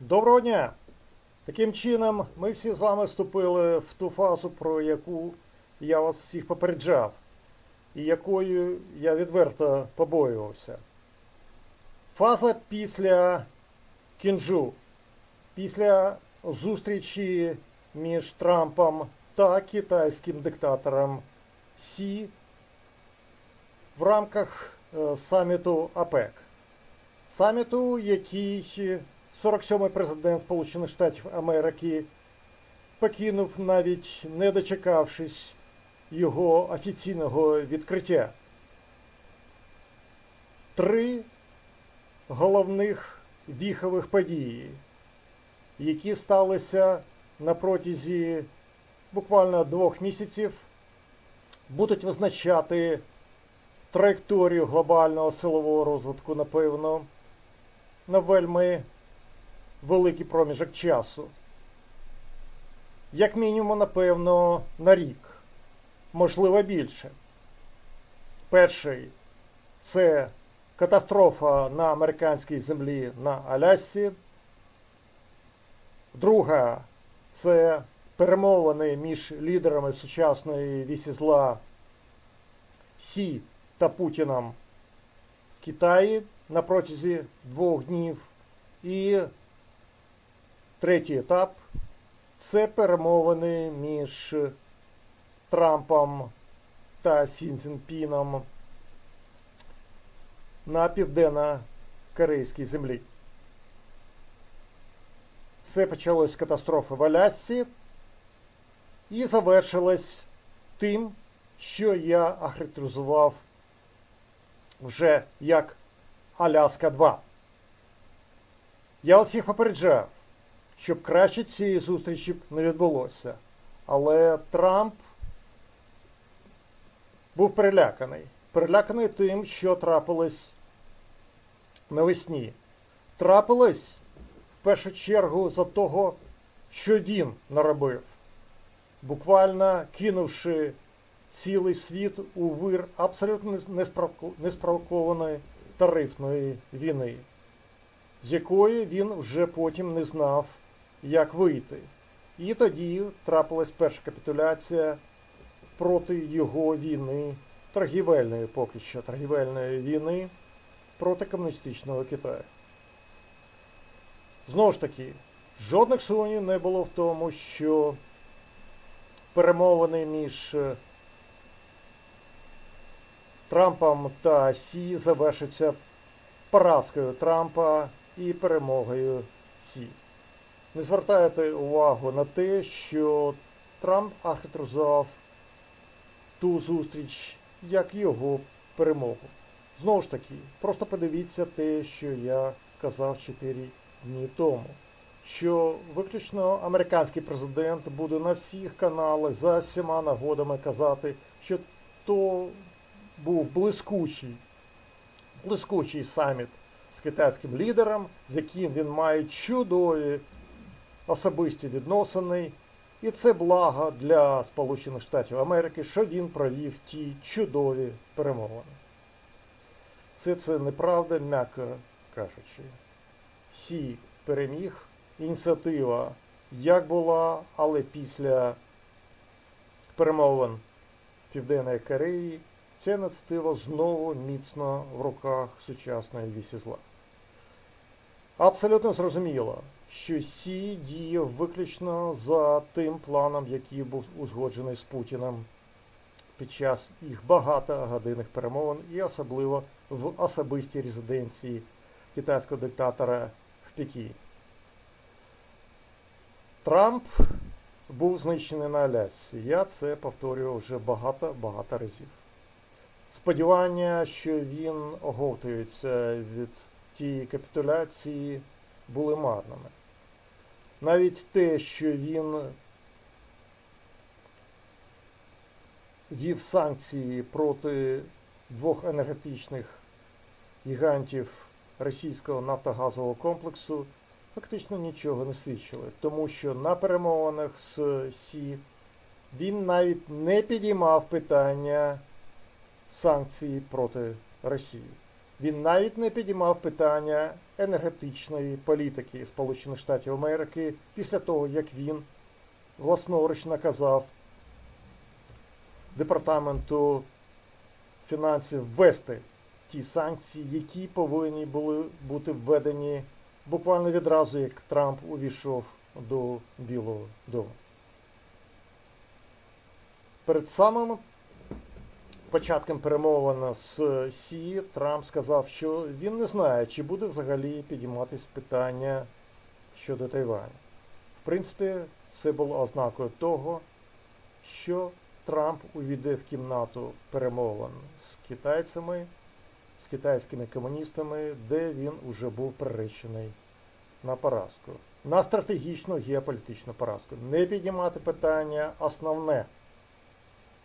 Доброго дня! Таким чином, ми всі з вами вступили в ту фазу, про яку я вас всіх попереджав, і якою я відверто побоювався. Фаза після кінжу, після зустрічі між Трампом та китайським диктатором Сі в рамках е, саміту АПЕК. Саміту, який 47-й президент Сполучених Штатів Америки покинув навіть не дочекавшись його офіційного відкриття. Три головних віхових події, які сталися на протязі буквально двох місяців, будуть визначати траєкторію глобального силового розвитку, напевно, на вельми великий проміжок часу. Як мінімум, напевно, на рік, можливо більше. Перший це катастрофа на американській землі на Алясці. Друга це перемовини між лідерами сучасної вісі зла Сі та Путіном в Китаї на протязі двох днів. І третій етап це перемовини між Трампом та Сі Цзіньпіном на південно-корейській землі. Все почалось з катастрофи в Алясці і завершилось тим, що я охарактеризував вже як Аляска 2. Я вас всіх попереджав, щоб краще цієї зустрічі не відбулося. Але Трамп був переляканий. Переляканий тим, що трапилось навесні. Трапилось в першу чергу за того, що він наробив, буквально кинувши цілий світ у вир абсолютно неспровокованої тарифної війни, з якої він вже потім не знав, як вийти. І тоді трапилась перша капітуляція проти його війни, торгівельної поки що торгівельної війни проти комуністичного Китаю. Знову ж таки, жодних сумнівів не було в тому, що перемовини між е, Трампом та Сі завершаться поразкою Трампа і перемогою Сі. Не звертайте увагу на те, що Трамп архітектуризував ту зустріч як його перемогу. Знову ж таки, просто подивіться те, що я казав 4 дні тому. Що виключно американський президент буде на всіх каналах за всіма нагодами казати, що то був блискучий, блискучий саміт з китайським лідером, з яким він має чудові особисті відносини. І це благо для Сполучених Штатів Америки, що він провів ті чудові перемовини. Все це неправда, м'яко кажучи. Сі переміг, ініціатива як була, але після перемовин Південної Кореї ця ініціатива знову міцно в руках сучасної вісі зла. Абсолютно зрозуміло, що Сі діє виключно за тим планом, який був узгоджений з Путіним під час їх багатогодинних перемовин і особливо в особистій резиденції китайського диктатора в Пекіні. Трамп був знищений на Алясці. Я це повторював вже багато-багато разів. Сподівання, що він оговтується від тієї капітуляції, були марними. Навіть те, що він вів санкції проти двох енергетичних гігантів російського нафтогазового комплексу, фактично нічого не свідчили, тому що на перемовинах з Сі він навіть не підіймав питання санкцій проти Росії. Він навіть не підіймав питання енергетичної політики Сполучених Штатів Америки після того, як він власноруч наказав Департаменту фінансів ввести ті санкції, які повинні були бути введені буквально відразу, як Трамп увійшов до Білого Дому. Перед самим початком перемовин з Сі Трамп сказав, що він не знає, чи буде взагалі підійматись питання щодо Тайваню. В принципі, це було ознакою того, що Трамп увійде в кімнату перемовин з китайцями, з китайськими комуністами, де він уже був приречений на поразку. На стратегічну геополітичну поразку. Не піднімати питання основне.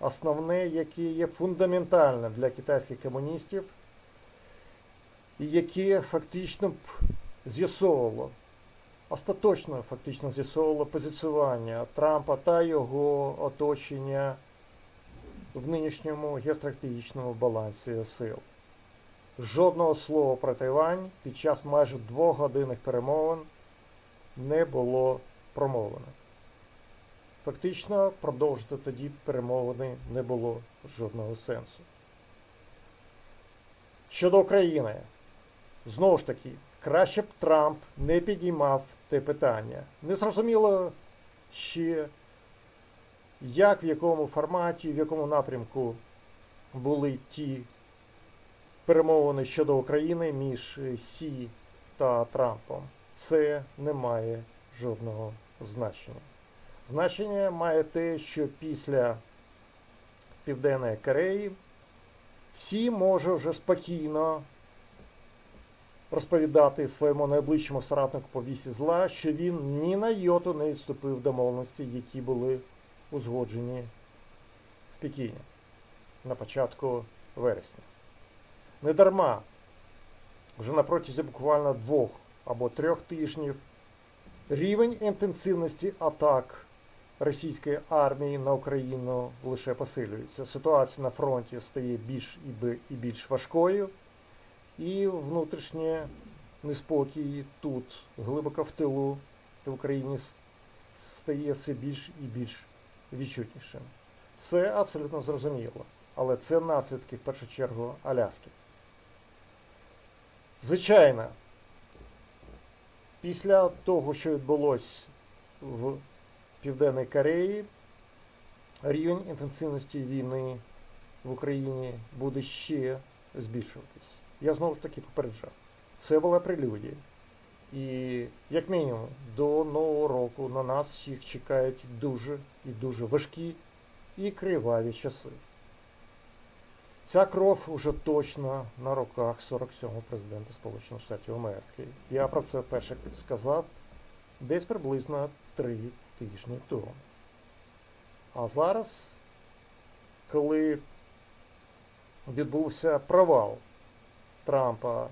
Основне, яке є фундаментальним для китайських комуністів, і яке фактично б з'ясовувало, остаточно фактично з'ясовувало позиціювання Трампа та його оточення в нинішньому геостратегічному балансі сил. Жодного слова про Тайвань під час майже двогодинних перемовин не було промовлено. Фактично продовжити тоді перемовини не було жодного сенсу. Щодо України, знову ж таки, краще б Трамп не підіймав те питання. Незрозуміло ще, як в якому форматі, в якому напрямку були ті перемовини щодо України між Сі та Трампом. Це не має жодного значення. Значення має те, що після Південної Кореї Сі може вже спокійно розповідати своєму найближчому соратнику по вісі зла, що він ні на йоту не відступив домовленості, які були узгоджені в Пекіні на початку вересня. Недарма вже на протязі буквально двох або трьох тижнів рівень інтенсивності атак російської армії на Україну лише посилюється. Ситуація на фронті стає більш і більш важкою, і внутрішнє неспокій тут, глибоко в тилу в Україні, стає все більш і більш відчутнішим. Це абсолютно зрозуміло, але це наслідки в першу чергу Аляски. Звичайно, після того, що відбулось в Південній Кореї, рівень інтенсивності війни в Україні буде ще збільшуватись. Я знову ж таки попереджав. Це була прелюдія. І, як мінімум, до Нового року на нас всіх чекають дуже і дуже важкі і криваві часи. Ця кров уже точно на руках 47-го президента Сполучених Штатів Америки. Я про це вперше сказав десь приблизно три тижні тому. А зараз, коли відбувся провал Трампа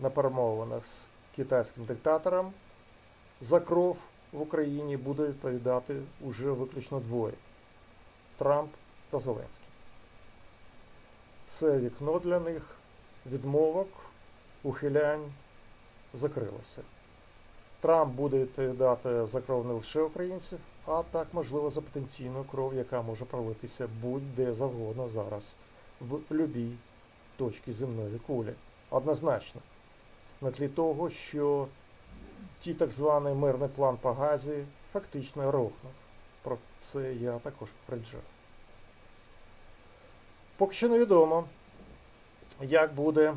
на перемовинах з китайським диктатором, за кров в Україні буде відповідати уже виключно двоє Трамп та Зеленський. Це вікно для них відмовок, ухилянь закрилося. Трамп буде відповідати за кров не лише українців, а так, можливо, за потенційну кров, яка може пролитися будь-де завгодно зараз, в будь-якій точці земної кулі. Однозначно. На тлі того, що ті так званий мирний план по газі фактично рухнув. Про це я також попереджав. Поки що невідомо, як буде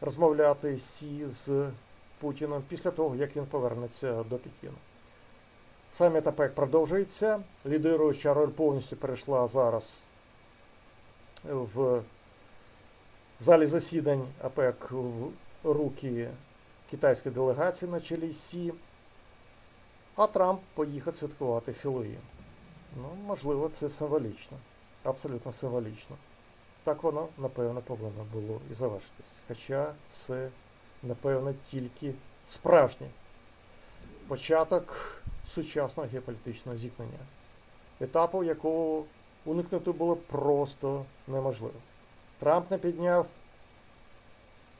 розмовляти Сі з Путіном після того, як він повернеться до Пекіну. Саміт АПЕК продовжується. Лідируюча роль повністю перейшла зараз в залі засідань АПЕК в руки китайської делегації на чолі Сі, а Трамп поїхав святкувати Хеллоуін. Ну, можливо, це символічно абсолютно символічно. Так воно, напевно, повинно було і завершитись. Хоча це, напевно, тільки справжній початок сучасного геополітичного зіткнення, етапу, якого уникнути було просто неможливо. Трамп не підняв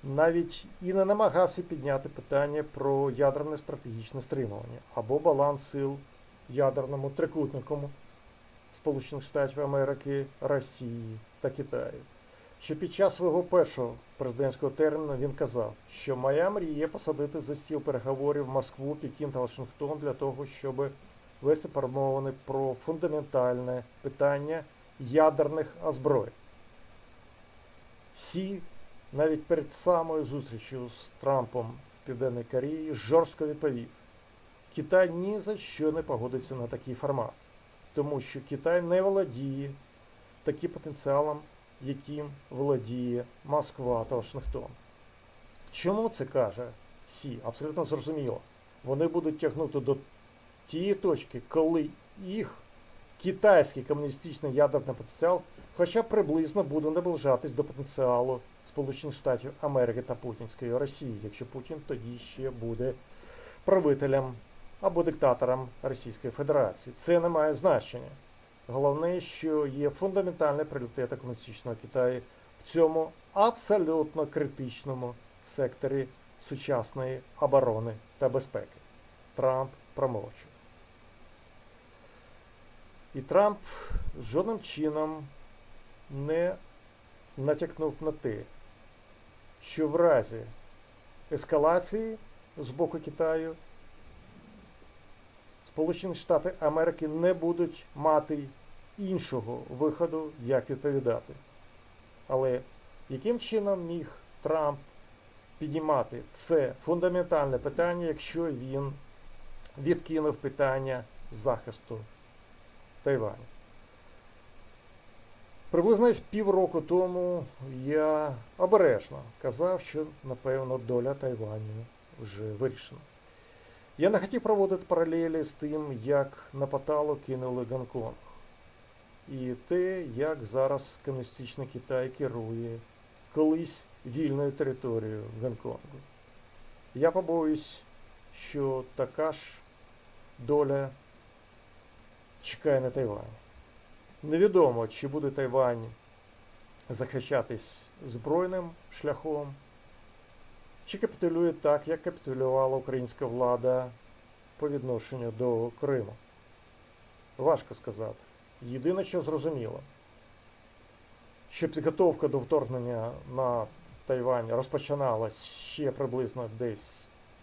навіть і не намагався підняти питання про ядерне стратегічне стримування або баланс сил ядерному трикутнику Сполучених Штатів Америки, Росії та Китаю. Ще під час свого першого президентського терміну він казав, що моя мрія посадити за стіл переговорів Москву, Пекін та Вашингтон для того, щоб вести перемовини про фундаментальне питання ядерних озброєнь. Сі навіть перед самою зустрічю з Трампом в Південній Кореї жорстко відповів: Китай ні за що не погодиться на такий формат, тому що Китай не володіє таким потенціалом, яким володіє Москва та Вашингтон. Чому це каже Сі? Абсолютно зрозуміло. Вони будуть тягнути до тієї точки, коли їх китайський комуністичний ядерний потенціал хоча б приблизно буде наближатись до потенціалу Сполучених Штатів Америки та Путінської Росії, якщо Путін тоді ще буде правителем або диктатором Російської Федерації. Це не має значення. Головне, що є фундаментальний пріоритет комуністичного Китаю в цьому абсолютно критичному секторі сучасної оборони та безпеки. Трамп промовчив. І Трамп жодним чином не натякнув на те, що в разі ескалації з боку Китаю Сполучені Штати Америки не будуть мати іншого виходу, як відповідати. Але яким чином міг Трамп піднімати це фундаментальне питання, якщо він відкинув питання захисту Тайваню? Приблизно півроку тому я обережно казав, що, напевно, доля Тайваню вже вирішена. Я не хотів проводити паралелі з тим, як на Паталу кинули Гонконг. І те, як зараз комуністичний Китай керує колись вільною територією Гонконгу. Я побоюсь, що така ж доля чекає на Тайвані. Невідомо, чи буде Тайвань захищатись збройним шляхом, чи капітулює так, як капітулювала українська влада по відношенню до Криму. Важко сказати. Єдине, що зрозуміло, що підготовка до вторгнення на Тайвань розпочиналась ще приблизно десь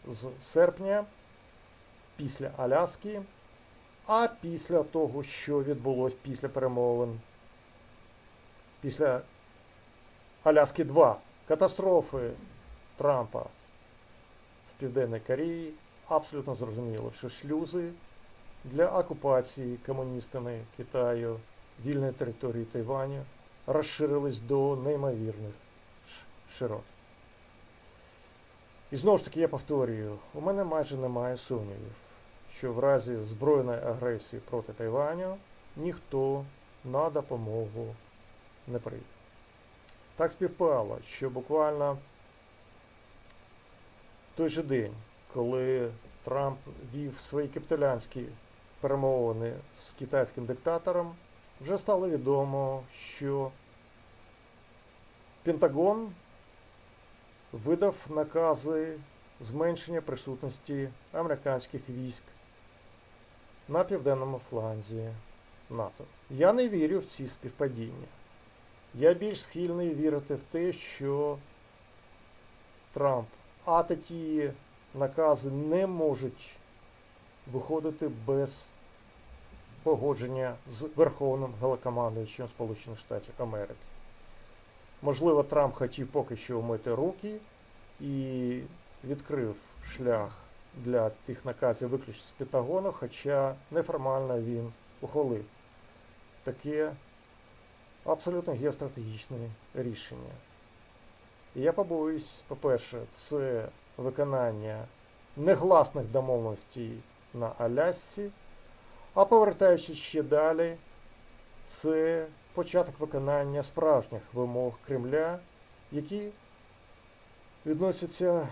з серпня, після Аляски. А після того, що відбулось після перемовин, після Аляски 2, катастрофи Трампа в Південній Кореї, абсолютно зрозуміло, що шлюзи для окупації комуністами Китаю вільної території Тайваню розширились до неймовірних широт. І знову ж таки я повторюю, у мене майже немає сумнівів що в разі збройної агресії проти Тайваню ніхто на допомогу не прийде. Так співпало, що буквально в той же день, коли Трамп вів свої капітулянські перемовини з китайським диктатором, вже стало відомо, що Пентагон видав накази зменшення присутності американських військ на південному фланзі НАТО. Я не вірю в ці співпадіння. Я більш схильний вірити в те, що Трамп, а такі накази не можуть виходити без погодження з Верховним Голокомандуючим Сполучених Штатів Америки. Можливо, Трамп хотів поки що умити руки і відкрив шлях для тих наказів виключно з Пентагону, хоча неформально він ухвалив таке абсолютно геостратегічне рішення. І я побоюсь, по-перше, це виконання негласних домовленостей на Алясці, а повертаючись ще далі, це початок виконання справжніх вимог Кремля, які відносяться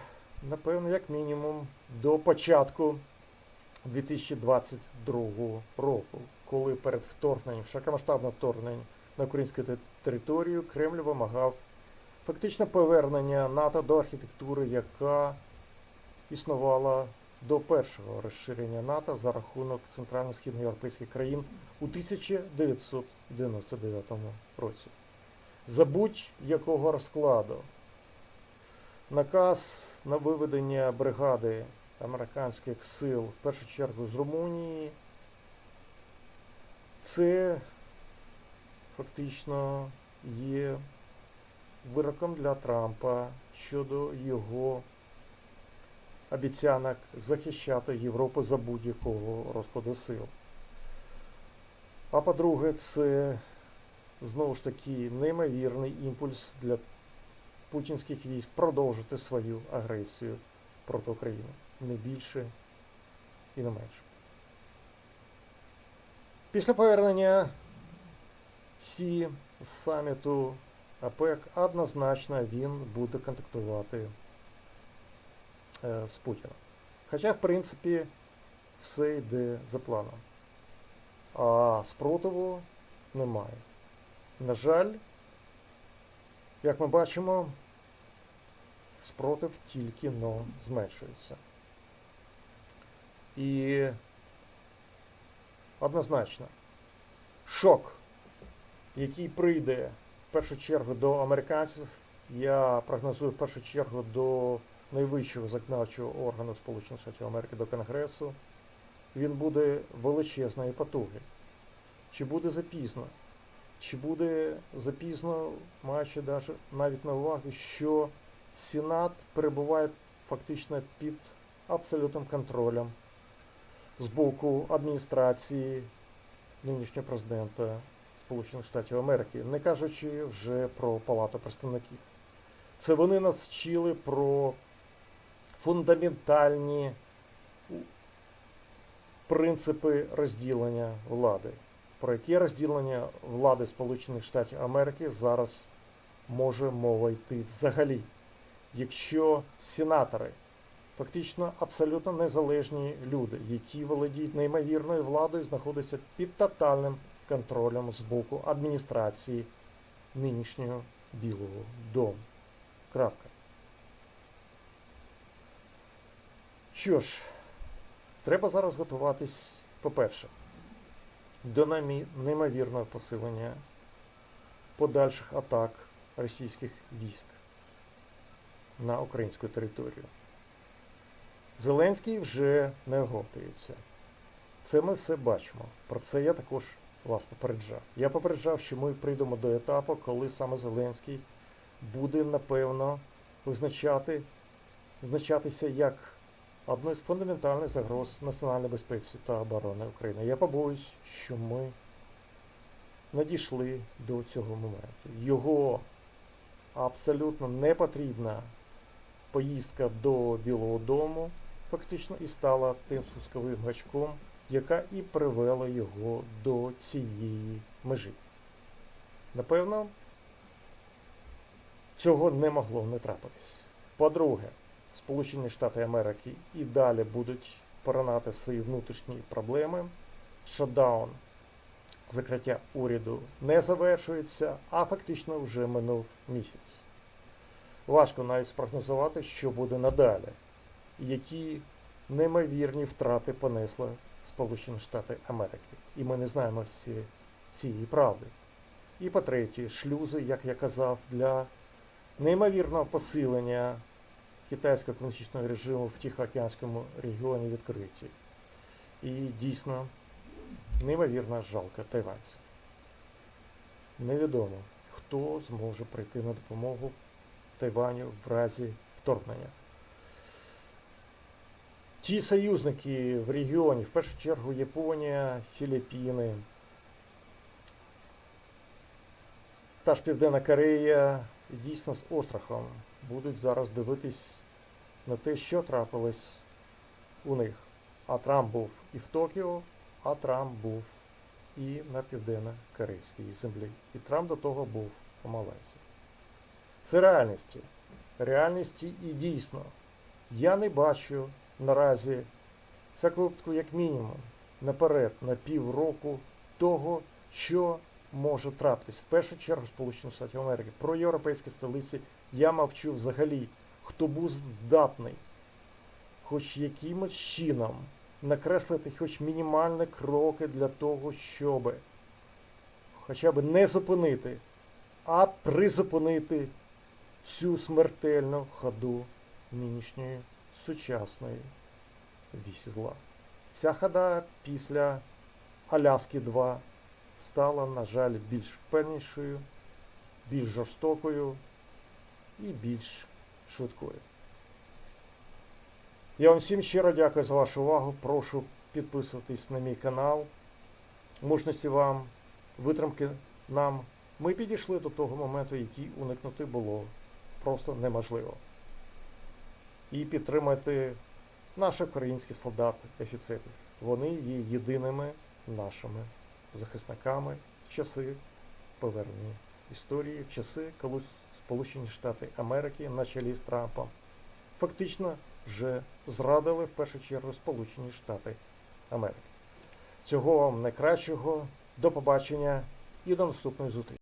напевно, як мінімум, до початку 2022 року, коли перед вторгненням, широкомасштабне вторгнення на українську територію, Кремль вимагав фактично повернення НАТО до архітектури, яка існувала до першого розширення НАТО за рахунок центрально-східноєвропейських країн у 1999 році. За будь-якого розкладу наказ на виведення бригади американських сил, в першу чергу з Румунії, це фактично є вироком для Трампа щодо його обіцянок захищати Європу за будь-якого розкладу сил. А по-друге, це знову ж таки неймовірний імпульс для путінських військ продовжити свою агресію проти України. Не більше і не менше. Після повернення Сі з саміту АПЕК однозначно він буде контактувати з Путіним. Хоча, в принципі, все йде за планом. А спротиву немає. На жаль, як ми бачимо, спротив тільки но зменшується. І однозначно, шок, який прийде в першу чергу до американців, я прогнозую в першу чергу до найвищого законодавчого органу Сполучених Штатів Америки, до Конгресу, він буде величезної потуги. Чи буде запізно? Чи буде запізно, маючи навіть на увагу, що Сенат перебуває фактично під абсолютним контролем з боку адміністрації нинішнього президента Сполучених Штатів Америки, не кажучи вже про Палату представників. Це вони нас вчили про фундаментальні принципи розділення влади. Про яке розділення влади Сполучених Штатів Америки зараз може мова йти взагалі, якщо сенатори фактично абсолютно незалежні люди, які володіють неймовірною владою, знаходяться під тотальним контролем з боку адміністрації нинішнього Білого Дому. Крапка. Що ж, треба зараз готуватись, по-перше, до неймовірного посилення подальших атак російських військ на українську територію. Зеленський вже не оговтується. Це ми все бачимо. Про це я також вас попереджав. Я попереджав, що ми прийдемо до етапу, коли саме Зеленський буде, напевно, визначати, визначатися як одну з фундаментальних загроз національної безпеці та оборони України. Я побоюсь, що ми надійшли до цього моменту. Його абсолютно не потрібна поїздка до Білого Дому фактично і стала тим спусковим гачком, яка і привела його до цієї межі. Напевно, цього не могло не трапитись. По-друге, Сполучені Штати Америки і далі будуть поранати свої внутрішні проблеми. Шатдаун, закриття уряду не завершується, а фактично вже минув місяць. Важко навіть спрогнозувати, що буде надалі, які неймовірні втрати понесли Сполучені Штати Америки. І ми не знаємо всі цієї правди. І по-третє, шлюзи, як я казав, для неймовірного посилення китайського економічного режиму в Тихоокеанському регіоні відкриті. І дійсно неймовірно жалко тайванців. Невідомо, хто зможе прийти на допомогу Тайваню в разі вторгнення. Ті союзники в регіоні, в першу чергу Японія, Філіппіни, та ж Південна Корея дійсно з острахом будуть зараз дивитись на те, що трапилось у них. А Трамп був і в Токіо, а Трамп був і на південно-корейській землі. І Трамп до того був у Малайзії. Це реальності. Реальності і дійсно. Я не бачу наразі випадку, як мінімум, наперед, на півроку того, що може трапитись. В першу чергу Сполучених Штатів Америки. Про європейські столиці Я мовчу взагалі, хто був здатний хоч якимось чином накреслити хоч мінімальні кроки для того, щоб хоча б не зупинити, а призупинити цю смертельну ходу нинішньої сучасної вісі. Ця хода після Аляски 2 стала, на жаль, більш впевнішою, більш жорстокою і більш швидкою. Я вам всім щиро дякую за вашу увагу. Прошу підписуватись на мій канал. Мужності вам, витримки нам. Ми підійшли до того моменту, який уникнути було просто неможливо. І підтримайте наших українських солдат, офіцерів. Вони є єдиними нашими захисниками в часи повернення історії, в часи, коли Сполучені Штати Америки на чолі з Трампом фактично вже зрадили в першу чергу Сполучені Штати Америки. Цього вам найкращого, до побачення і до наступної зустрічі.